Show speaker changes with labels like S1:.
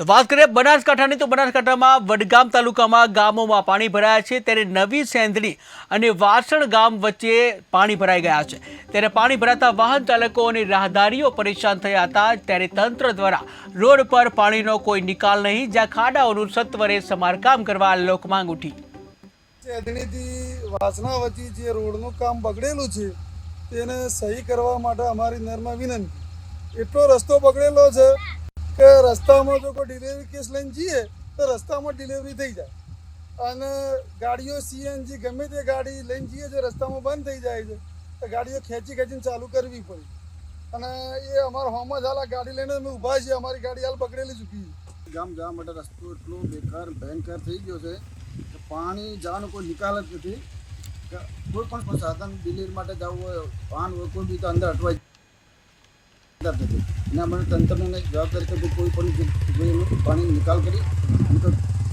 S1: તો વાત કરીએ બનાસકાંઠાની, તો બનાસકાંઠામાં વડગામ તાલુકામાં ગામોમાં પાણી ભરાયા છે. ત્યારે નવી સેંધણી અને વાસણ ગામ વચ્ચે પાણી ભરાઈ ગયા છે. ત્યારે પાણી ભરાતા વાહન ચાલકો અને રાહદારીઓ પરેશાન થયા હતા. ત્યારે તંત્ર દ્વારા રોડ પર પાણીનો કોઈ નિકાલ નહીં, જ્યાં ખાડાઓનું સત્વરે સમારકામ કરવા લોકમાંગ ઉઠી.
S2: ચેતણીથી વાસણા વચ્ચે જે રોડનું કામ બગડેલું છે, તેને સહી કરવા માટે અમારી નર્મ વિનંતી. એટલો રસ્તો બગડેલો છે કે રસ્તામાં જો કોઈ ડિલિવરી કેસ લઈને જઈએ, તો રસ્તામાં ડિલિવરી થઈ જાય. અને ગાડીઓ સીએનજી ગમે તે ગાડી લઈને જઈએ જો રસ્તામાં બંધ થઈ જાય છે, તો ગાડીઓ ખેંચી ખેંચીને ચાલુ કરવી પડે. અને એ અમારા હોમમાં જ ગાડી લઈને અમે ઊભા છીએ, અમારી ગાડી હાલ પકડેલી ચૂકી
S3: ગામ જવા માટે રસ્તો એટલો બેકાર, ભયંકર થઈ ગયો છે કે પાણી જવાનો કોઈ નિકાલ જ નથી. કોઈ પણ સાધન ડિલિવરી માટે જવું હોય, વાહન હોય, કોઈ બી તો અંદર અટવાઈ જતા નથી. એના માટે તંત્રને જવાબદારી કે કોઈ પણ પાણી નિકાલ કરી